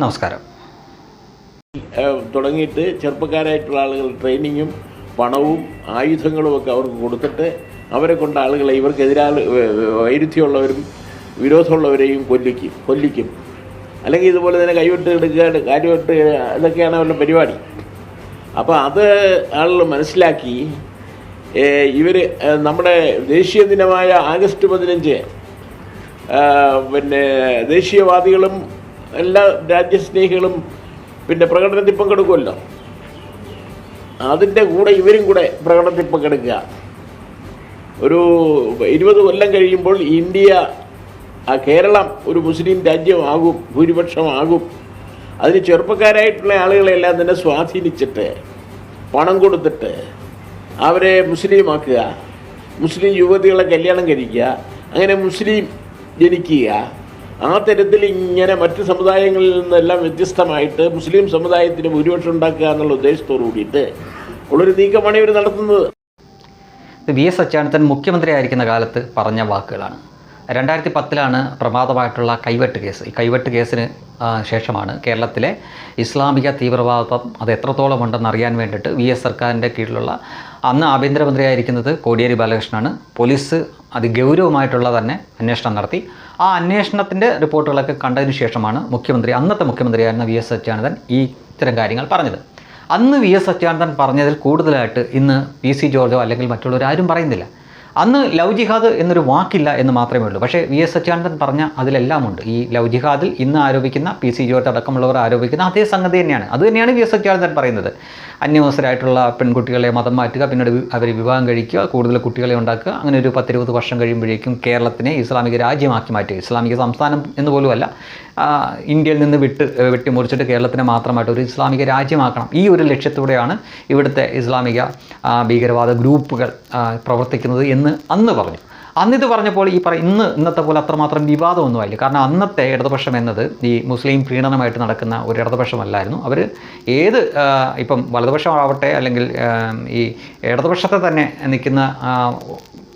നമസ്കാരം. തുടങ്ങിയിട്ട് ചെറുപ്പക്കാരായിട്ടുള്ള ആളുകൾ ട്രെയിനിങ്ങും പണവും ആയുധങ്ങളും ഒക്കെ അവർക്ക് കൊടുത്തിട്ട് അവരെ കൊണ്ട ആളുകളെ ഇവർക്കെതിരാൾ വൈരുദ്ധ്യമുള്ളവരും വിരോധമുള്ളവരെയും കൊല്ലിക്കും കൊല്ലിക്കും. അല്ലെങ്കിൽ ഇതുപോലെ തന്നെ കൈവിട്ട് എടുക്കുക കാര്യമിട്ട് ഇതൊക്കെയാണ് അവരുടെ പരിപാടി. അപ്പോൾ അത് ആളുകൾ മനസ്സിലാക്കി ഇവർ നമ്മുടെ ദേശീയ ദിനമായ ആഗസ്റ്റ് പതിനഞ്ച് പിന്നെ ദേശീയവാദികളും എല്ലാ രാജ്യസ്നേഹികളും പിന്നെ പ്രകടനത്തിൽ പങ്കെടുക്കുമല്ലോ. അതിന്റെ കൂടെ ഇവരും കൂടെ പ്രകടനത്തിൽ പങ്കെടുക്കുക. ഒരു ഇരുപത് കൊല്ലം കഴിയുമ്പോൾ ഇന്ത്യ കേരളം ഒരു മുസ്ലിം രാജ്യമാകും ഭൂരിപക്ഷമാകും. അതിന് ചെറുപ്പക്കാരായിട്ടുള്ള ആളുകളെല്ലാം തന്നെ സ്വാധീനിച്ചിട്ട് പണം കൊടുത്തിട്ട് അവരെ മുസ്ലിമാക്കുക. മുസ്ലിം യുവതികളെ കല്യാണം കഴിക്കുക. അങ്ങനെ മുസ്ലിം ജനിക്കുക. ആ തരത്തിൽ ഇങ്ങനെ മറ്റ് സമുദായങ്ങളിൽ നിന്നെല്ലാം വ്യത്യസ്തമായിട്ട് മുസ്ലിം സമുദായത്തിന് ഭൂരിപക്ഷം ഉണ്ടാക്കുക എന്നുള്ള ഉദ്ദേശത്തോടു കൂടിയിട്ട് ഉള്ളൊരു നീക്കമാണ് ഇവർ നടത്തുന്നത്. വി എസ് അച്യുതാനന്ദൻ മുഖ്യമന്ത്രിയായിരിക്കുന്ന കാലത്ത് പറഞ്ഞ വാക്കുകളാണ്. രണ്ടായിരത്തി പത്തിലാണ് പ്രമാദമായിട്ടുള്ള കൈവെട്ട് കേസ്. ഈ കൈവെട്ട് കേസിന് ശേഷമാണ് കേരളത്തിലെ ഇസ്ലാമിക തീവ്രവാദം അത് എത്രത്തോളം ഉണ്ടെന്ന് അറിയാൻ വേണ്ടിയിട്ട് വി എസ് സർക്കാരിന്റെ കീഴിലുള്ള അന്ന് ആഭ്യന്തരമന്ത്രിയായിരിക്കുന്നത് കോടിയേരി ബാലകൃഷ്ണനാണ്. പോലീസ് അതിഗൗരവമായിട്ടുള്ള തന്നെ അന്വേഷണം നടത്തി. ആ അന്വേഷണത്തിന്റെ റിപ്പോർട്ടുകളൊക്കെ കണ്ടതിന് ശേഷമാണ് മുഖ്യമന്ത്രി അന്നത്തെ മുഖ്യമന്ത്രിയായിരുന്ന വി എസ് സത്യാനന്ദൻ ഈ ഇത്തരം കാര്യങ്ങൾ പറഞ്ഞത്. അന്ന് വി എസ് സത്യാനന്ദൻ പറഞ്ഞതിൽ കൂടുതലായിട്ട് ഇന്ന് പി സി ജോർജോ അല്ലെങ്കിൽ മറ്റുള്ളവർ ആരും പറയുന്നില്ല. അന്ന് ലവ് ജിഹാദ് എന്നൊരു വാക്കില്ല എന്ന് മാത്രമേ ഉള്ളൂ. പക്ഷേ വി എസ് അച്യുതാനന്ദൻ പറഞ്ഞ അതിലെല്ലാം ഉണ്ട് ഈ ലവ് ജിഹാദിൽ ഇന്ന് ആരോപിക്കുന്ന പി സി ജോർജ് അടക്കമുള്ളവർ ആരോപിക്കുന്ന അതേ സംഗതി തന്നെയാണ്. അത് തന്നെയാണ് വി എസ് അച്യുതാനന്ദൻ പറയുന്നത്. അന്യവസരായിട്ടുള്ള പെൺകുട്ടികളെ മതം മാറ്റുക പിന്നീട് അവർ വിവാഹം കഴിക്കുക കൂടുതൽ കുട്ടികളെ ഉണ്ടാക്കുക അങ്ങനെ ഒരു പത്തിരുപത് വർഷം കഴിയുമ്പോഴേക്കും കേരളത്തിനെ ഇസ്ലാമിക രാജ്യമാക്കി മാറ്റുക. ഇസ്ലാമിക സംസ്ഥാനം എന്ന് പോലുമല്ല ഇന്ത്യയിൽ നിന്ന് വിട്ട് വെട്ടിമുറിച്ചിട്ട് കേരളത്തിനെ മാത്രമായിട്ട് ഒരു ഇസ്ലാമിക രാജ്യമാക്കണം. ഈ ഒരു ലക്ഷ്യത്തോടെയാണ് ഇവിടുത്തെ ഇസ്ലാമിക ഭീകരവാദ ഗ്രൂപ്പുകൾ പ്രവർത്തിക്കുന്നത് എന്ന് അന്ന് പറഞ്ഞു. അന്നിത് പറഞ്ഞപ്പോൾ ഈ പറ ഇന്ന് ഇന്നത്തെ പോലെ അത്രമാത്രം വിവാദമൊന്നുമായില്ല കാരണം അന്നത്തെ ഇടതുപക്ഷം എന്നത് ഈ മുസ്ലിം പ്രീണനമായിട്ട് നടക്കുന്ന ഒരു ഇടതുപക്ഷമല്ലായിരുന്നു. അവർ ഏത് ഇപ്പം വലതുപക്ഷമാവട്ടെ അല്ലെങ്കിൽ ഈ ഇടതുപക്ഷത്തെ തന്നെ നിൽക്കുന്ന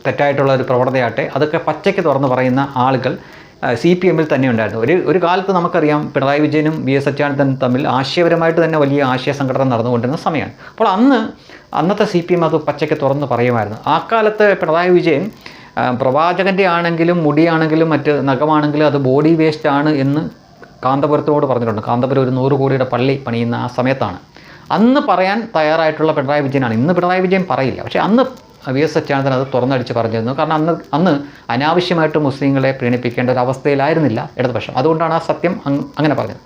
തെറ്റായിട്ടുള്ള ഒരു പ്രവണതയാട്ടെ അതൊക്കെ പച്ചയ്ക്ക് തുറന്ന് പറയുന്ന ആളുകൾ സി പി എമ്മിൽ തന്നെ ഉണ്ടായിരുന്നു. ഒരു ഒരു കാലത്ത് നമുക്കറിയാം പിണറായി വിജയനും വി എസ് അച്യുതാനന്ദനും തമ്മിൽ ആശയപരമായിട്ട് തന്നെ വലിയ ആശയ സംഘടന നടന്നുകൊണ്ടിരുന്ന സമയമാണ്. അപ്പോൾ അന്ന് അന്നത്തെ സി പി എം അത് പച്ചയ്ക്ക് തുറന്ന് പറയുമായിരുന്നു. ആ കാലത്ത് പിണറായി വിജയൻ പ്രവാചകന്റെ ആണെങ്കിലും മുടിയാണെങ്കിലും മറ്റ് നഖമാണെങ്കിലും അത് ബോഡി വേസ്റ്റ് ആണ് എന്ന് കാന്തപുരത്തിനോട് പറഞ്ഞിട്ടുണ്ട്. കാന്തപുരം ഒരു നൂറ് കോടിയുടെ പള്ളി പണിയുന്ന ആ സമയത്താണ്. അന്ന് പറയാൻ തയ്യാറായിട്ടുള്ള പിണറായി വിജയനാണ്. ഇന്ന് പിണറായി വിജയൻ പറയില്ല. പക്ഷേ അന്ന് വി എസ് സച്ചാനന്ദൻ അത് തുറന്നടിച്ച് പറഞ്ഞിരുന്നു. കാരണം അന്ന് അന്ന് അനാവശ്യമായിട്ട് മുസ്ലിങ്ങളെ പ്രീണിപ്പിക്കേണ്ട ഒരു അവസ്ഥയിലായിരുന്നില്ല ഇടതുപക്ഷം. അതുകൊണ്ടാണ് ആ സത്യം അങ്ങനെ പറഞ്ഞത്.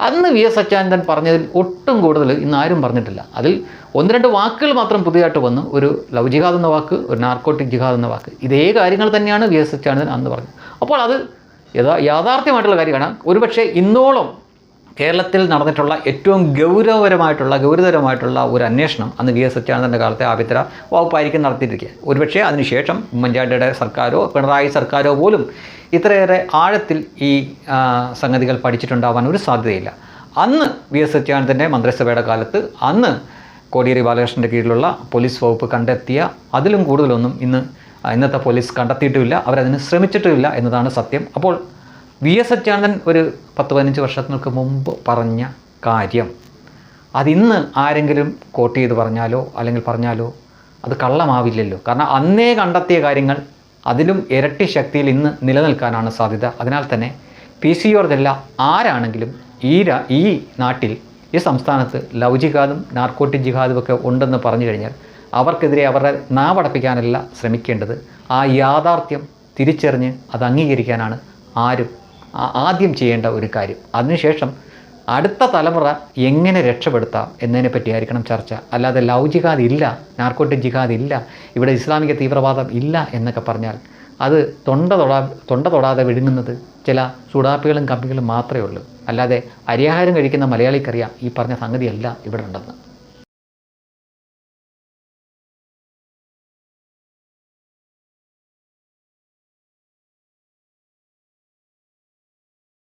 അന്ന് വി എസ് സച്ചാനന്ദൻ പറഞ്ഞതിൽ ഒട്ടും കൂടുതൽ ഇന്ന് ആരും പറഞ്ഞിട്ടില്ല. അതിൽ ഒന്ന് രണ്ട് വാക്കുകൾ മാത്രം പുതിയതായിട്ട് വന്നു. ഒരു ലവ് ജിഹാദ് എന്ന വാക്ക് ഒരു നാർക്കോട്ടിക് ജിഹാദ് എന്ന വാക്ക്. ഇതേ കാര്യങ്ങൾ തന്നെയാണ് വി എസ് സച്ചാനന്ദൻ അന്ന് പറഞ്ഞത്. അപ്പോൾ അത് യഥാ യാഥാർത്ഥ്യമായിട്ടുള്ള കാര്യമാണ്. ഒരുപക്ഷേ ഇന്നോളം കേരളത്തിൽ നടന്നിട്ടുള്ള ഏറ്റവും ഗൗരവപരമായിട്ടുള്ള ഗൗരവതരമായിട്ടുള്ള ഒരു അന്വേഷണം അന്ന് വി എസ് സത്യാനന്ദന്റെ കാലത്തെ ആഭ്യന്തര വകുപ്പായിരിക്കും നടത്തിയിരിക്കുക ഒരുപക്ഷേ അതിനുശേഷം ഉമ്മൻചാണ്ടിയുടെ സർക്കാരോ പിണറായി സർക്കാരോ പോലും ഇത്രയേറെ ആഴത്തിൽ ഈ സംഗതികൾ പഠിച്ചിട്ടുണ്ടാവാൻ ഒരു സാധ്യതയില്ല. അന്ന് വി എസ് സത്യാനന്ദന്റെ മന്ത്രിസഭയുടെ കാലത്ത് അന്ന് കോടിയേരി ബാലകൃഷ്ണന്റെ കീഴിലുള്ള പോലീസ് വകുപ്പ് കണ്ടെത്തിയ അതിലും കൂടുതലൊന്നും ഇന്ന് ഇന്നത്തെ പോലീസ് കണ്ടെത്തിയിട്ടുമില്ല. അവരതിന് ശ്രമിച്ചിട്ടുമില്ല എന്നതാണ് സത്യം. അപ്പോൾ വി എസ് അച്യുതാനന്ദൻ ഒരു പത്ത് പതിനഞ്ച് വർഷങ്ങൾക്ക് മുമ്പ് പറഞ്ഞ കാര്യം. അതിന്ന് ആരെങ്കിലും കോട്ട് ചെയ്ത് പറഞ്ഞാലോ അല്ലെങ്കിൽ പറഞ്ഞാലോ അത് കള്ളമാവില്ലല്ലോ. കാരണം അന്നേ കണ്ടെത്തിയ കാര്യങ്ങൾ അതിലും ഇരട്ടി ശക്തിയിൽ ഇന്ന് നിലനിൽക്കാനാണ് സാധ്യത. അതിനാൽ തന്നെ പി സി ജോർജല്ല ആരാണെങ്കിലും ഈ ഈ നാട്ടിൽ ഈ സംസ്ഥാനത്ത് ലവ് ജിഹാദും നാർക്കോട്ടിക് ജിഹാദും ഒക്കെ ഉണ്ടെന്ന് പറഞ്ഞു കഴിഞ്ഞാൽ അവർക്കെതിരെ അവരുടെ നാവടപ്പിക്കാനല്ല ശ്രമിക്കേണ്ടത്. ആ യാഥാർത്ഥ്യം തിരിച്ചറിഞ്ഞ് അത് അംഗീകരിക്കാനാണ് ആരും ആദ്യം ചെയ്യേണ്ട ഒരു കാര്യം. അതിനുശേഷം അടുത്ത തലമുറ എങ്ങനെ രക്ഷപ്പെടുത്താം എന്നതിനെ പറ്റിയായിരിക്കണം ചർച്ച. അല്ലാതെ ലവ് ജിഹാദ് ഇല്ല നാർക്കോട്ടിക് ജിഹാദ് ഇല്ല ഇവിടെ ഇസ്ലാമിക തീവ്രവാദം ഇല്ല എന്നൊക്കെ പറഞ്ഞാൽ അത് തൊണ്ട തൊടാ തൊണ്ട തൊടാതെ വിഴുങ്ങുന്നത് ചില സുടാപ്പികളും കമ്പികളും മാത്രമേ ഉള്ളൂ. അല്ലാതെ അരിയാഹാരം കഴിക്കുന്ന മലയാളിക്കറിയാം ഈ പറഞ്ഞ സംഗതിയല്ല ഇവിടെ ഉണ്ടെന്ന്.